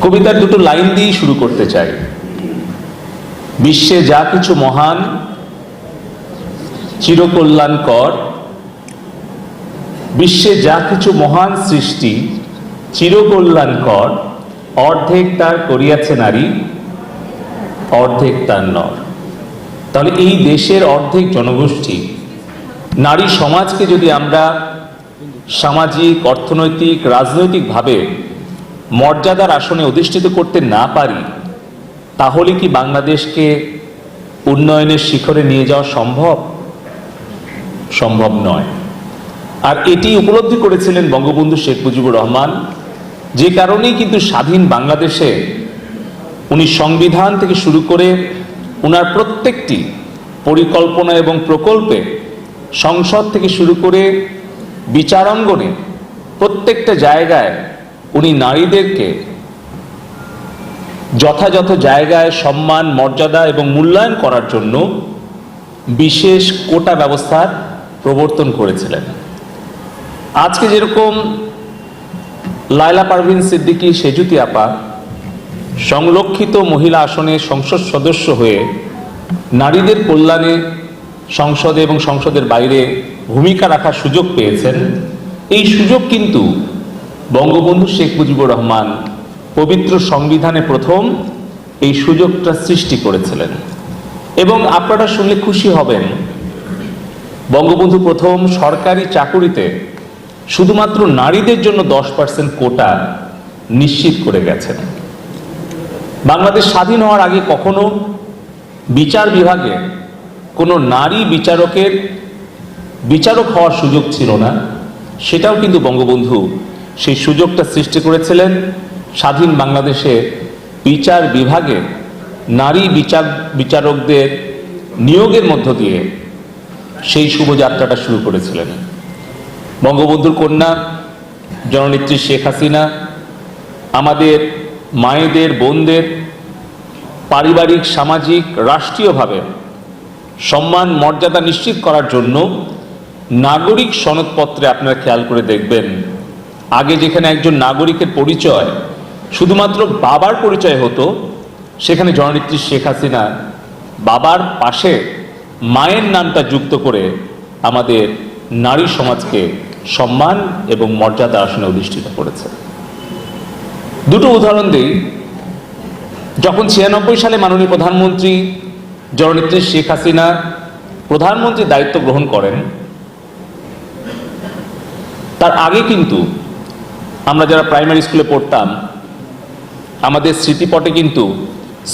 কবিতার দুটো লাইন দিয়েই শুরু করতে চাই। বিশ্বে যা কিছু মহান, চিরকল্যাণকর। বিশ্বে যা কিছু মহান সৃষ্টি, চিরকল্যাণকর। অর্ধেক তার করিয়াছে নারী, অর্ধেক তার নর। তাহলে এই দেশের অর্ধেক জনগোষ্ঠী, নারী সমাজকে যদি আমরা সামাজিক, অর্থনৈতিক, রাজনৈতিকভাবে মর্যাদার আসনে অধিষ্ঠিত করতে না পারি, তাহলে কি বাংলাদেশকে উন্নয়নের শিখরে নিয়ে যাওয়া সম্ভব? সম্ভব নয়। আর এটি উপলব্ধি করেছিলেন বঙ্গবন্ধু শেখ মুজিবুর রহমান, যে কারণেই কিন্তু স্বাধীন বাংলাদেশে উনি সংবিধান থেকে শুরু করে ওনার প্রত্যেকটি পরিকল্পনা এবং প্রকল্পে সংসদ থেকে শুরু করে বিচারাঙ্গনে প্রত্যেকটা জায়গায় উনি নারীদেরকে যথাযথ জায়গায় সম্মান, মর্যাদা এবং মূল্যায়ন করার জন্য বিশেষ কোটা ব্যবস্থার প্রবর্তন করেছিলেন। আজকে যেরকম লায়লা পারভিন সিদ্দিকী, সেজুতি আপা সংরক্ষিত মহিলা আসনে সংসদ সদস্য হয়ে নারীদের কল্যাণে সংসদে এবং সংসদের বাইরে ভূমিকা রাখার সুযোগ পেয়েছেন, এই সুযোগ কিন্তু বঙ্গবন্ধু শেখ মুজিবুর রহমান পবিত্র সংবিধানে প্রথম এই সুযোগটা সৃষ্টি করেছিলেন। এবং আপনারা শুনলে খুশি হবেন, বঙ্গবন্ধু প্রথম সরকারি চাকুরিতে শুধুমাত্র নারীদের জন্য দশ পার্সেন্ট কোটা নিশ্চিত করে গেছেন। বাংলাদেশ স্বাধীন হওয়ার আগে কখনো বিচার বিভাগে কোনো নারী বিচারকের বিচারক হওয়ার সুযোগ ছিল না, সেটাও কিন্তু বঙ্গবন্ধু সেই সুযোগটা সৃষ্টি করেছিলেন স্বাধীন বাংলাদেশে বিচার বিভাগে নারী বিচার বিচারকদের নিয়োগের মধ্য দিয়ে সেই শুভযাত্রাটা শুরু করেছিলেন। বঙ্গবন্ধুর কন্যা, জননেত্রী শেখ হাসিনা, আমাদের মায়েদের, বোনদের পারিবারিক, সামাজিক, রাষ্ট্রীয়ভাবে সম্মান, মর্যাদা নিশ্চিত করার জন্য নাগরিক সনদপত্রে আপনারা খেয়াল করে দেখবেন আগে যেখানে একজন নাগরিকের পরিচয় শুধুমাত্র বাবার পরিচয় হতো, সেখানে জননেত্রী শেখ হাসিনা বাবার পাশে মায়ের নামটা যুক্ত করে আমাদের নারী সমাজকে সম্মান এবং মর্যাদা আসনে অধিষ্ঠিত করেছে। দুটো উদাহরণ দিই। যখন ছিয়ানব্বই সালে মাননীয় প্রধানমন্ত্রী জননেত্রী শেখ হাসিনা প্রধানমন্ত্রীর দায়িত্ব গ্রহণ করেন, তার আগে কিন্তু আমরা যারা প্রাইমারি স্কুলে পড়তাম, আমাদের স্মৃতিপটে কিন্তু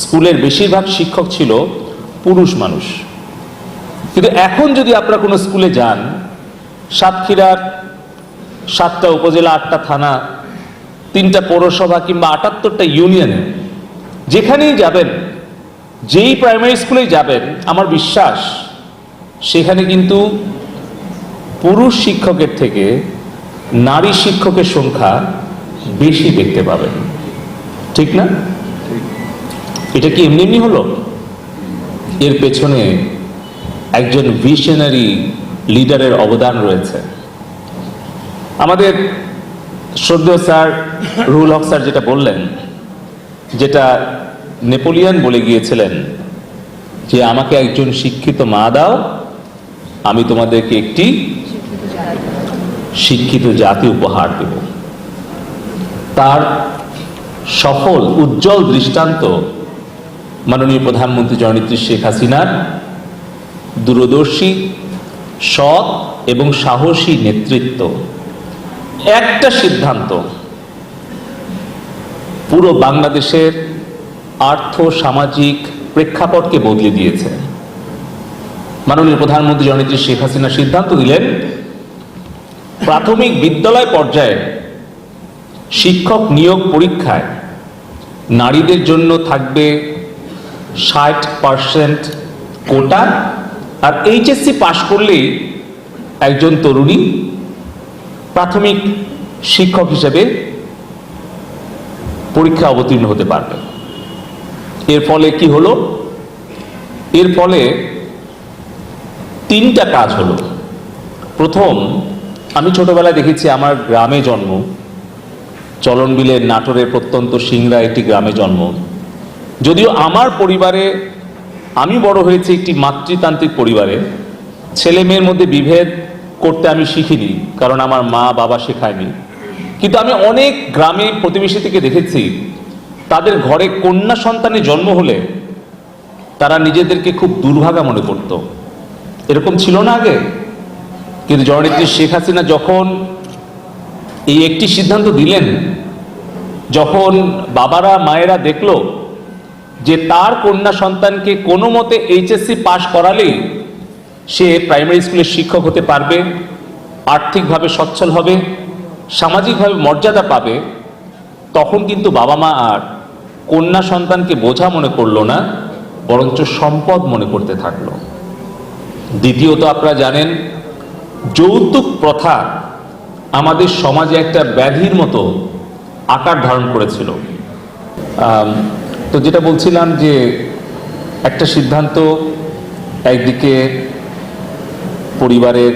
স্কুলের বেশিরভাগ শিক্ষক ছিল পুরুষ মানুষ। কিন্তু এখন যদি আপনারা কোনো স্কুলে যান সাতক্ষীরার সাতটা উপজেলা, আটটা থানা, তিনটা পৌরসভা কিংবা আটাত্তরটা ইউনিয়নে যেখানেই যাবেন, যেই প্রাইমারি স্কুলেই যাবেন, আমার বিশ্বাস, সেখানে কিন্তু পুরুষ শিক্ষকের থেকে নারী শিক্ষকের সংখ্যা বেশি দেখতে পাবেন ঠিক না? এটা কি এমনি এমনি হলো? এর পেছনে একজন ভিশনারি লিডারের অবদান রয়েছে। আমাদের শ্রদ্ধেয় স্যার রুল হক স্যার যেটা বললেন, যেটা নেপোলিয়ান বলে গিয়েছিলেন, যে আমাকে একজন শিক্ষিত মা দাও, আমি তোমাদেরকে একটি শিক্ষিত জাতি উপহার দেব। তার সফল, উজ্জ্বল দৃষ্টান্ত মাননীয় প্রধানমন্ত্রী জননেত্রী শেখ হাসিনার দূরদর্শী, সৎ এবং সাহসী নেতৃত্ব। একটা সিদ্ধান্ত, পুরো বাংলাদেশের আর্থ, সামাজিক প্রেক্ষাপটকে বদলে দিয়েছে। মাননীয় প্রধানমন্ত্রী জননেত্রী শেখ হাসিনা সিদ্ধান্ত দিলেন প্রাথমিক বিদ্যালয় পর্যায়ে শিক্ষক নিয়োগ পরীক্ষায় নারীদের জন্য থাকবে ষাট পার্সেন্ট কোটা। আর এইচএসসি পাশ করলেই একজন তরুণী প্রাথমিক শিক্ষক হিসেবে পরীক্ষা অবতীর্ণ হতে পারবে। এর ফলে কি হলো? এর ফলে তিনটা কাজ হলো। প্রথম আমি ছোটবেলায় দেখেছি আমার গ্রামে জন্ম। চলনবিলের নাটোরের প্রত্যন্ত সিংরা একটি গ্রামে জন্ম। যদিও আমার পরিবারে আমি বড় হয়েছি একটি মাতৃতান্ত্রিক পরিবারে, ছেলে মেয়ের মধ্যে বিভেদ করতে আমি শিখিনি, কারণ আমার মা বাবা শেখায়নি। কিন্তু আমি অনেক গ্রামে প্রতিবেশী থেকে দেখেছি, তাদের ঘরে কন্যা সন্তানের জন্ম হলে তারা নিজেদেরকে খুব দুর্ভাগা মনে করত। এরকম ছিল না আগে? কিন্তু জননেত্রী শেখ হাসিনা যখন এই একটি সিদ্ধান্ত দিলেন, যখন বাবারা, মায়েরা দেখল যে তার কন্যা সন্তানকে কোনো মতে এইচএসসি পাশ করালেই সে প্রাইমারি স্কুলের শিক্ষক হতে পারবে, আর্থিকভাবে সচ্ছল হবে, সামাজিকভাবে মর্যাদা পাবে, তখন কিন্তু বাবা মা আর কন্যা সন্তানকে বোঝা মনে করল না, বরঞ্চ সম্পদ মনে করতে থাকল। দ্বিতীয়ত আপনারা জানেন যৌতুক প্রথা আমাদের সমাজে একটা ব্যাধির মতো আকার ধারণ করেছিল। তো যেটা বলছিলাম যে একটা সিদ্ধান্ত একদিকে পরিবারের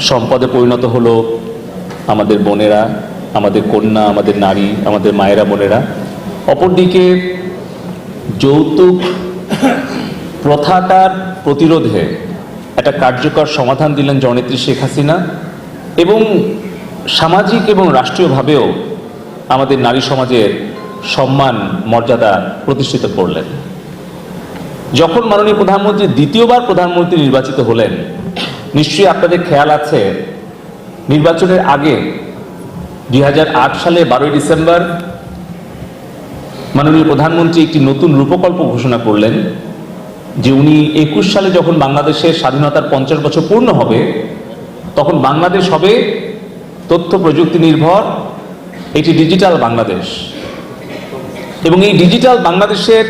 সম্পদে পরিণত হলো আমাদের বোনেরা, আমাদের কন্যা, আমাদের নারী, আমাদের মায়েরা, বোনেরা। অপরদিকে যৌতুক প্রথাটার প্রতিরোধে একটা কার্যকর সমাধান দিলেন জননেত্রী শেখ হাসিনা এবং সামাজিক এবং রাষ্ট্রীয়ভাবেও আমাদের নারী সমাজের সম্মান, মর্যাদা প্রতিষ্ঠিত করলেন। যখন মাননীয় প্রধানমন্ত্রী দ্বিতীয়বার প্রধানমন্ত্রী নির্বাচিত হলেন, নিশ্চয়ই আপনাদের খেয়াল আছে, নির্বাচনের আগে দুই হাজার আট সালে বারোই ডিসেম্বর মাননীয় প্রধানমন্ত্রী একটি নতুন রূপকল্প ঘোষণা করলেন। যে উনি একুশ সালে যখন বাংলাদেশের স্বাধীনতার পঞ্চাশ বছর পূর্ণ হবে, তখন বাংলাদেশ হবে তথ্য প্রযুক্তি নির্ভর, এটি ডিজিটাল বাংলাদেশ। এবং এই ডিজিটাল বাংলাদেশের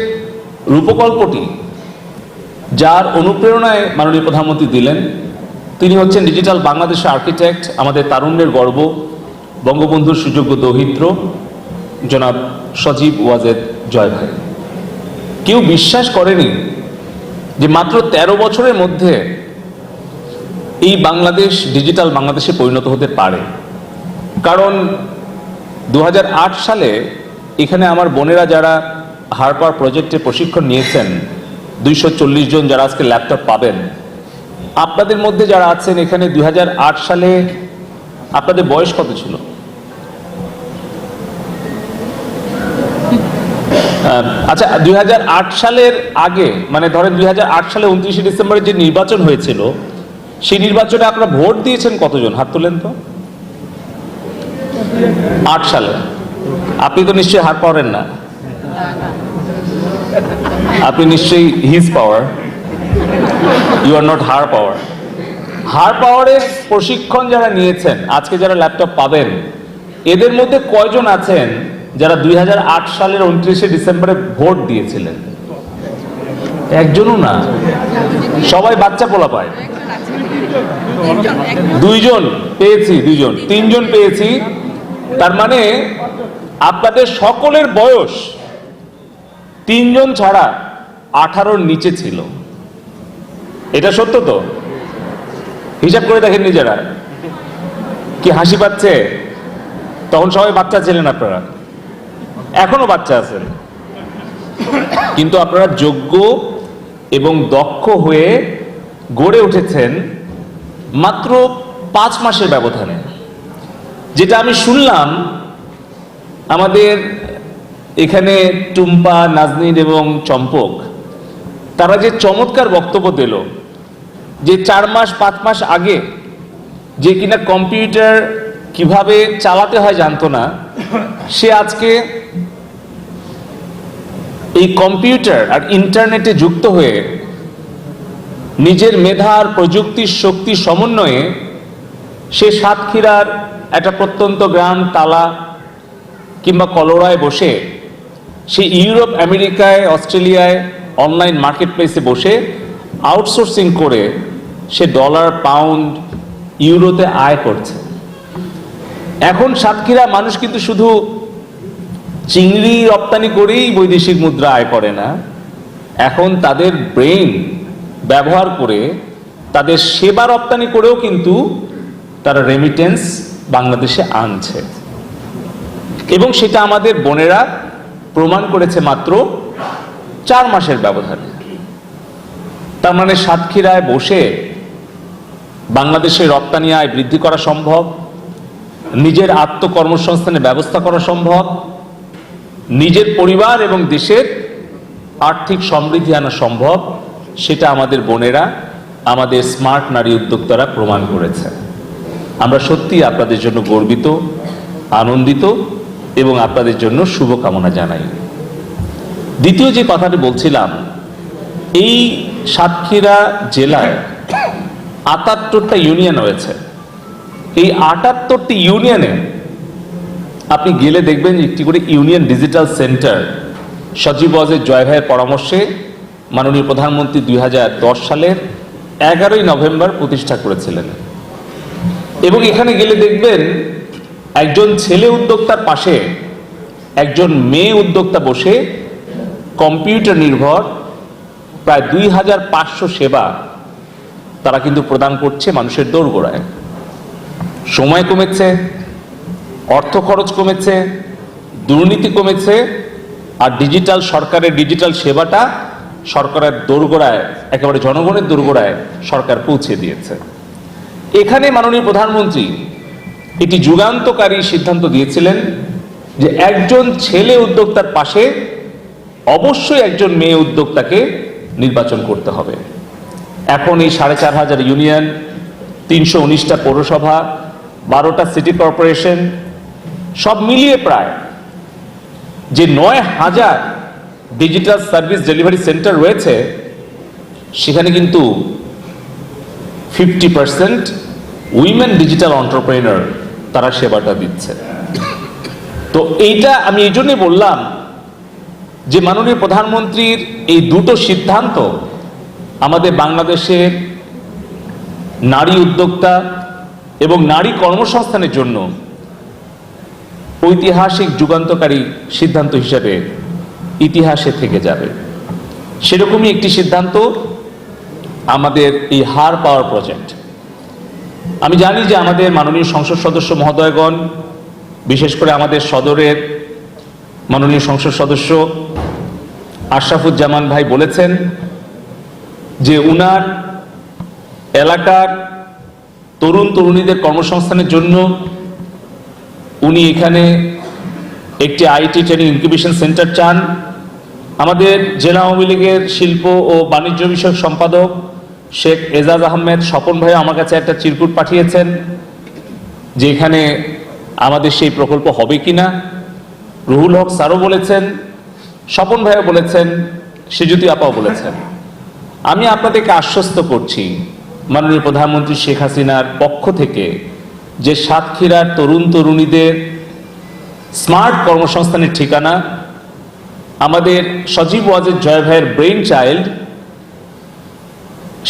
রূপকল্পটি যার অনুপ্রেরণায় মাননীয় প্রধানমন্ত্রী দিলেন, তিনি হচ্ছেন ডিজিটাল বাংলাদেশের আর্কিটেক্ট, আমাদের তারুণ্যের গর্ব, বঙ্গবন্ধুর সুযোগ্য দৌহিত্র, জনাব সজীব ওয়াজেদ জয় ভাই কেউ বিশ্বাস করেনি যে মাত্র ১৩ বছরের মধ্যে এই বাংলাদেশ ডিজিটাল বাংলাদেশে পরিণত হতে পারে। কারণ দু হাজার আট সালে এখানে আমার বোনেরা যারা হারপার প্রজেক্টে প্রশিক্ষণ নিয়েছেন, দুইশো চল্লিশ জন যারা আজকে ল্যাপটপ পাবেন, আপনাদের মধ্যে যারা আছেন এখানে দু হাজার আট সালে আপনাদের বয়স কত ছিল? আচ্ছা দুই হাজার আট সালের আগে মানে ধরেন দুই হাজার আট সালে উনত্রিশে ডিসেম্বরে যে নির্বাচন হয়েছিল, সেই নির্বাচনে আপনারা ভোট দিয়েছেন কতজন? হাত তোলেন তো। আট সালে। আপনি তো নিশ্চয়ই হার পাওয়ারেন না। আপনি নিশ্চয়ই his power you are not her power her পাওয়ারের প্রশিক্ষণ যারা নিয়েছেন, আজকে যারা ল্যাপটপ পাবেন, এদের মধ্যে কয়জন আছেন? যারা দুই হাজার আট সালের উনত্রিশে ডিসেম্বরে ভোট দিয়েছিলেন। একজনও না। সবাই বাচ্চা পোলা পায় দুইজন পেয়েছি, দুইজন। তিনজন পেয়েছি। তার মানে আপনাদের সকলের বয়স তিনজন ছাড়া আঠারোর নিচে ছিল। এটা সত্য তো? হিসাব করে দেখেন নিজেরা কি হাসি পাচ্ছে? তখন সবাই বাচ্চা ছিলেন আপনারা। এখনও বাচ্চা আছেন কিন্তু আপনারা যোগ্য এবং দক্ষ হয়ে গড়ে উঠেছেন মাত্র পাঁচ মাসের ব্যবধানে। যেটা আমি শুনলাম, আমাদের এখানে টুম্পা, নাজনীন এবং চম্পক, তারা যে চমৎকার বক্তব্য দিল, যে চার মাস, পাঁচ মাস আগে যে কিনা কম্পিউটার কীভাবে চালাতে হয় জানতো না, সে আজকে এই কম্পিউটার আর ইন্টারনেটে যুক্ত হয়ে নিজের মেধা আর প্রযুক্তির শক্তি সমন্বয়ে সে সাতক্ষীরার একটা প্রত্যন্ত গ্রাম তালা কিংবা কলোরায় বসে, সে ইউরোপ, আমেরিকায়, অস্ট্রেলিয়ায় অনলাইন মার্কেট প্লেসে বসে আউটসোর্সিং করে সে ডলার, পাউন্ড, ইউরোতে আয় করছে। এখন সাতক্ষীরা মানুষ কিন্তু শুধু চিংড়ি রপ্তানি করেই বৈদেশিক মুদ্রা আয় করে না। এখন তাদের ব্রেইন ব্যবহার করে তাদের সেবা রপ্তানি করেও কিন্তু তারা রেমিটেন্স বাংলাদেশে আনছে। এবং সেটা আমাদের বোনেরা প্রমাণ করেছে মাত্র চার মাসের ব্যবধানে। তার মানে সাতক্ষীরায় বসে বাংলাদেশের রপ্তানি আয় বৃদ্ধি করা সম্ভব, নিজের আত্মকর্মসংস্থানের ব্যবস্থা করা সম্ভব নিজের পরিবার এবং দেশের আর্থিক সমৃদ্ধি আনা সম্ভব, সেটা আমাদের বোনেরা, আমাদের স্মার্ট নারী উদ্যোক্তারা প্রমাণ করেছে আমরা সত্যি আপনাদের জন্য গর্বিত, আনন্দিত এবং আপনাদের জন্য শুভকামনা জানাই। দ্বিতীয় যে কথাটি বলছিলাম, এই সাতক্ষীরা জেলায় আটাত্তরটা ইউনিয়ন রয়েছে। এই আটাত্তরটি ইউনিয়নে আপনি গেলে দেখবেন একটি করে ইউনিয়ন ডিজিটাল সেন্টার সজীব ওয়াজের জয় ভাইয়ের পরামর্শে মাননীয় প্রধানমন্ত্রী দুই হাজার দশ সালের এগারোই নভেম্বর প্রতিষ্ঠা করেছিলেন। এবং এখানে গেলে দেখবেন একজন ছেলে উদ্যোক্তার পাশে একজন মেয়ে উদ্যোক্তা বসে কম্পিউটার নির্ভর প্রায় দুই হাজার পাঁচশো সেবা তারা কিন্তু প্রদান করছে মানুষের দৌড়গোড়ায় সময় কমেছে অর্থ খরচ কমেছে, দুর্নীতি কমেছে, আর ডিজিটাল সরকারের ডিজিটাল সেবাটা সরকারের দোরগোড়ায়, একেবারে জনগণের দোরগোড়ায় সরকার পৌঁছে দিয়েছে। এখানে মাননীয় প্রধানমন্ত্রী এটি যুগান্তকারী সিদ্ধান্ত দিয়েছিলেন যে একজন ছেলে উদ্যোক্তার পাশে অবশ্যই একজন মেয়ে উদ্যোক্তাকে নির্বাচন করতে হবে। এখন এই সাড়ে চার হাজার ইউনিয়ন, তিনশো উনিশটা পৌরসভা, বারোটা সিটি কর্পোরেশন সব মিলিয়ে প্রায় যে নয় হাজার ডিজিটাল সার্ভিস ডেলিভারি সেন্টার রয়েছে, সেখানে কিন্তু fifty percent women digital entrepreneur তারা সেবাটা দিচ্ছে। তো এইটা আমি এই জন্যই বললাম যে মাননীয় প্রধানমন্ত্রীর এই দুটো সিদ্ধান্ত আমাদের বাংলাদেশের নারী উদ্যোক্তা এবং নারী কর্মসংস্থানের জন্য ঐতিহাসিক যুগান্তকারী সিদ্ধান্ত হিসেবে ইতিহাসে থেকে যাবে। সেরকমই একটি সিদ্ধান্ত আমাদের এই হার পাওয়ার প্রজেক্ট। আমি জানি যে আমাদের মাননীয় সংসদ সদস্য মহোদয়গণ, বিশেষ করে আমাদের সদরের মাননীয় সংসদ সদস্য আশরাফুজ্জামান ভাই বলেছেন যে উনার এলাকার তরুণ তরুণীদের কর্মসংস্থানের জন্য উনি এখানে একটি আইটি ট্রেনিং ইনকিউবেশন সেন্টার চান। আমাদের জেলা আওয়ামী লীগের শিল্প ও বাণিজ্য বিষয়ক সম্পাদক শেখ এজাজ আহমেদ স্বপন ভাই আমার কাছে একটা চিরকুট পাঠিয়েছেন যে এখানে আমাদের সেই প্রকল্প হবে কিনা। রুহুল হক স্যারও বলেছেন, স্বপন ভাইও বলেছেন সেজুতি আপাও বলেছেন। আমি আপনাদেরকে আশ্বস্ত করছি মাননীয় প্রধানমন্ত্রী শেখ হাসিনার পক্ষ থেকে যে সাতক্ষীরার তরুণ তরুণীদের স্মার্ট কর্মসংস্থানের ঠিকানা, আমাদের সজীব ওয়াজের জয় ভাইয়ের brain child,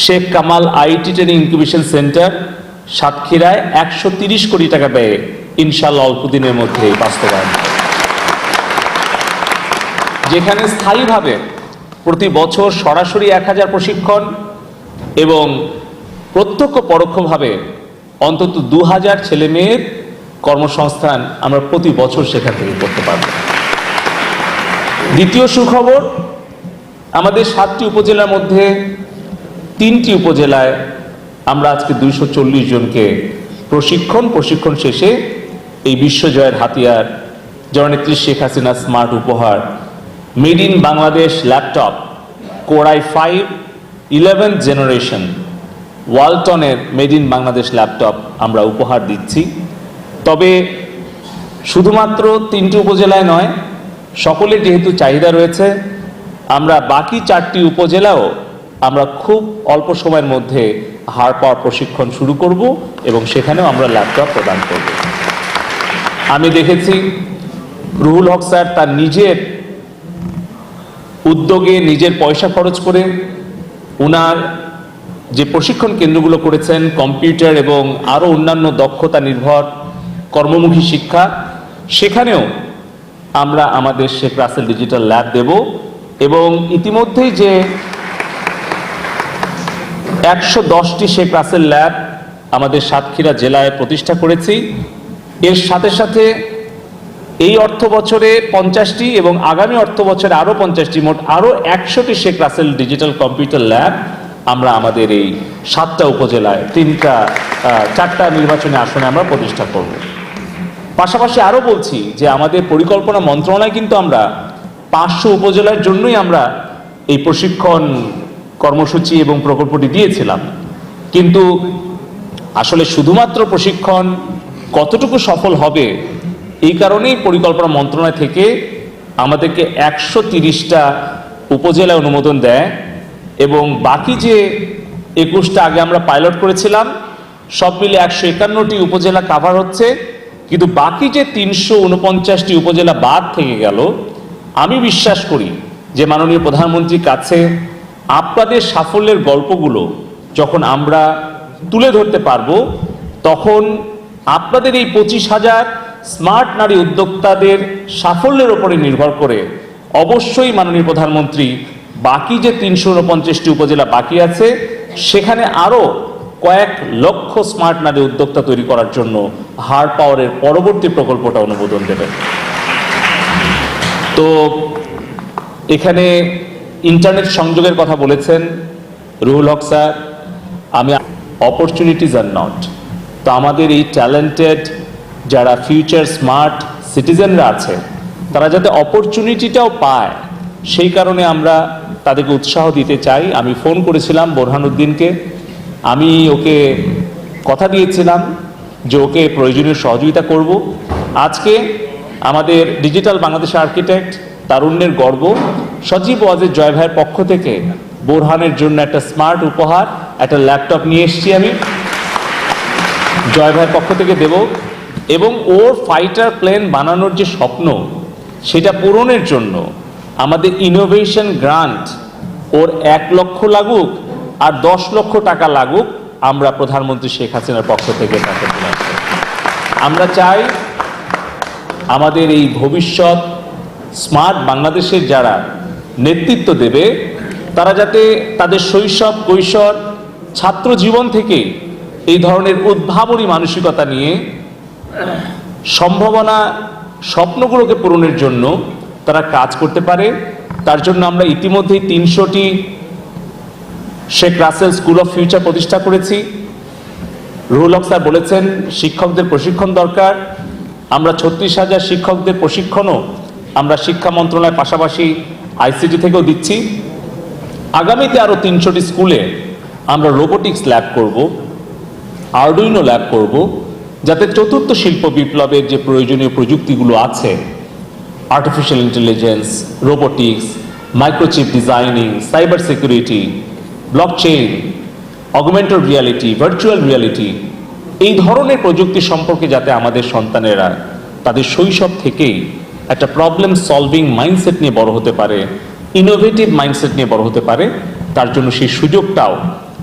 Sheikh Kamal IT training incubation centre, সাতক্ষীরায় একশো তিরিশ কোটি টাকা ব্যয়ে ইনশাল্লাহ অল্প দিনের মধ্যে বাস্তবায়ন যেখানে স্থায়ীভাবে প্রতি বছর সরাসরি এক হাজার প্রশিক্ষণ এবং প্রত্যক্ষ পরোক্ষভাবে অন্তত দু হাজার ছেলে মেয়ের কর্মসংস্থান আমরা প্রতি বছর সেখান থেকে করতে পারব। দ্বিতীয় সুখবর, আমাদের সাতটি উপজেলার মধ্যে তিনটি উপজেলায় আমরা আজকে দুইশো চল্লিশ জনকে প্রশিক্ষণ প্রশিক্ষণ শেষে এই বিশ্বজয়ের হাতিয়ার জননেত্রী শেখ হাসিনা স্মার্ট উপহার, made in Bangladesh laptop core i five, eleven generation ওয়ালটনের made in Bangladesh laptop আমরা উপহার দিচ্ছি। তবে শুধুমাত্র তিনটি উপজেলায় নয় সকলে যেহেতু চাহিদা রয়েছে, আমরা বাকি চারটি উপজেলাও আমরা খুব অল্প সময়ের মধ্যে হার পাওয়ার প্রশিক্ষণ শুরু করব এবং সেখানেও আমরা ল্যাপটপ প্রদান করব। আমি দেখেছি রুহুল হক স্যার তার নিজের উদ্যোগে নিজের পয়সা খরচ করে ওনার যে প্রশিক্ষণ কেন্দ্রগুলো করেছেন, কম্পিউটার এবং আরও অন্যান্য দক্ষতা নির্ভর কর্মমুখী শিক্ষা, সেখানেও আমরা আমাদের শেখ রাসেল ডিজিটাল ল্যাব দেব এবং ইতিমধ্যেই যে একশো দশটি শেখ রাসেল ল্যাব আমাদের সাতক্ষীরা জেলায় প্রতিষ্ঠা করেছি। এর সাথে সাথে এই অর্থ বছরে পঞ্চাশটি এবং আগামী অর্থ বছরে আরও পঞ্চাশটি, মোট আরও একশোটি Sheikh Russel digital computer lab আমরা আমাদের এই সাতটা উপজেলায়, তিনটা চারটা নির্বাচনী আসনে আমরা প্রতিষ্ঠা করব। পাশাপাশি আরও বলছি যে আমাদের পরিকল্পনা মন্ত্রণালয় কিন্তু আমরা পাঁচশো উপজেলার জন্যই আমরা এই প্রশিক্ষণ কর্মসূচি এবং প্রকল্পটি দিয়েছিলাম। কিন্তু আসলে শুধুমাত্র প্রশিক্ষণ কতটুকু সফল হবে এই কারণেই পরিকল্পনা মন্ত্রণালয় থেকে আমাদেরকে একশো তিরিশটা উপজেলায় অনুমোদন দেয়। এবং বাকি যে একুশটা আগে আমরা পাইলট করেছিলাম, সব মিলে একশো একান্নটি উপজেলা কাভার হচ্ছে। কিন্তু বাকি যে তিনশো উনপঞ্চাশটি উপজেলা বাদ থেকে গেল, আমি বিশ্বাস করি যে মাননীয় প্রধানমন্ত্রীর কাছে আপনাদের সাফল্যের গল্পগুলো যখন আমরা তুলে ধরতে পারব, তখন আপনাদের এই পঁচিশ হাজার স্মার্ট নারী উদ্যোক্তাদের সাফল্যের ওপরে নির্ভর করে অবশ্যই মাননীয় প্রধানমন্ত্রী বাকি যে তিনশো উনপঞ্চাশটি উপজেলা বাকি আছে, সেখানে আরও কয়েক লক্ষ স্মার্ট নারী উদ্যোক্তা তৈরি করার জন্য হার্ড পাওয়ারের পরবর্তী প্রকল্পটা অনুমোদন দেবেন। তো এখানে ইন্টারনেট সংযোগের কথা বলেছেন রুহুল হক স্যার, আমি অপরচুনিটিজ আর নট তো আমাদের এই ট্যালেন্টেড যারা ফিউচার স্মার্ট সিটিজেনরা আছে তারা যাতে অপরচুনিটিটাও পায় সেই কারণে আমরা তাদেরকে উৎসাহ দিতে চাই। আমি ফোন করেছিলাম বোরহানুদ্দিনকে। আমি ওকে কথা দিয়েছিলাম যে ওকে প্রয়োজনীয় সহযোগিতা করব। আজকে আমাদের ডিজিটাল বাংলাদেশ আর্কিটেক্ট তারুণ্যের গর্ব। সজীব ওয়াজের জয় ভাইয়ের পক্ষ থেকে বোরহানের জন্য একটা স্মার্ট উপহার, একটা ল্যাপটপ নিয়ে এসেছি আমি। জয় ভাইয়ের পক্ষ থেকে দেব। এবং ওর ফাইটার প্লেন বানানোর যে স্বপ্ন, সেটা পূরণের জন্য আমাদের ইনোভেশন গ্রান্ট ওর এক লক্ষ লাগুক আর দশ লক্ষ টাকা লাগুক, আমরা প্রধানমন্ত্রী শেখ হাসিনার পক্ষ থেকে তাকে আমরা চাই আমাদের এই ভবিষ্যৎ স্মার্ট বাংলাদেশের যারা নেতৃত্ব দেবে, তারা যাতে তাদের শৈশব, কৈশোর, ছাত্র জীবন থেকে এই ধরনের উদ্ভাবনী মানসিকতা নিয়ে সম্ভাবনা, স্বপ্নগুলোকে পূরণের জন্য তারা কাজ করতে পারে। তার জন্য আমরা ইতিমধ্যেই তিনশোটি Sheikh Russel school of future প্রতিষ্ঠা করেছি। রুহুল হক স্যার বলেছেন, শিক্ষকদের প্রশিক্ষণ দরকার। আমরা ছত্রিশ হাজার শিক্ষকদের প্রশিক্ষণও আমরা শিক্ষা মন্ত্রণালয়ের পাশাপাশি আইসিটি থেকেও দিচ্ছি। আগামীতে আরও তিনশোটি স্কুলে আমরা রোবোটিক্স ল্যাব করব, আর্ডুইনো ল্যাব করব, যাতে চতুর্থ শিল্প বিপ্লবের যে প্রয়োজনীয় প্রযুক্তিগুলো আছে artificial intelligence robotics microchip designing cyber security blockchain augmented reality virtual reality এই ধরনের প্রযুক্তি সম্পর্কে যাতে আমাদের সন্তানেরা তাদের শৈশব থেকেই একটা প্রবলেম সলভিং মাইন্ডসেট নিয়ে বড় হতে পারে ইনোভেটিভ মাইন্ডসেট নিয়ে বড় হতে পারে, তার জন্য সেই সুযোগটাও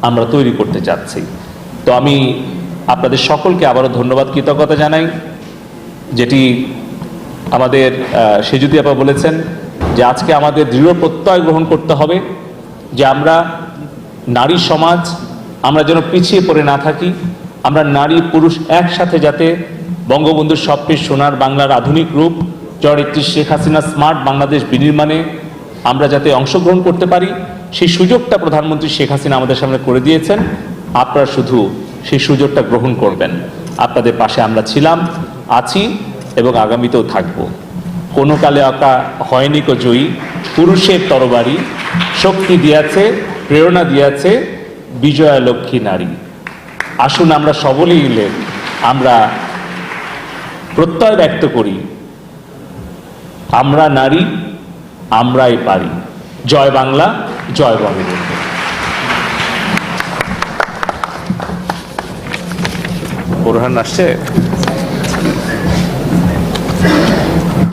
আমরা তৈরি করতে চাচ্ছি। তো আমি আপনাদের সকলকে আবারও ধন্যবাদ, কৃতজ্ঞতা জানাই, যেটি আমাদের সেজুতি আপা বলেছেন যে আজকে আমাদের দৃঢ় প্রত্যয় গ্রহণ করতে হবে যে আমরা নারী সমাজ, আমরা যেন পিছিয়ে পড়ে না থাকি, আমরা নারী পুরুষ একসাথে যাতে বঙ্গবন্ধুর স্বপ্নের সোনার বাংলার আধুনিক রূপ একটি শেখ হাসিনা স্মার্ট বাংলাদেশ বিনির্মাণে আমরা যাতে অংশগ্রহণ করতে পারি, সেই সুযোগটা প্রধানমন্ত্রী শেখ হাসিনা আমাদের সামনে করে দিয়েছেন। আপনারা শুধু সেই সুযোগটা গ্রহণ করবেন। আপনাদের পাশে আমরা ছিলাম, আছি। এবং আগামীতেও থাকব। কোনো কালে আঁকা হয়নি কো জয়ী। পুরুষের তরবারি শক্তি দিয়াছে, প্রেরণা দিয়াছে বিজয়া লক্ষ্মী নারী। আসুন আমরা সবলেই মিলে আমরা প্রত্যয় ব্যক্ত করি। আমরা নারী, আমরাই পারি। জয় বাংলা, জয় বঙ্গবন্ধু। আসছে?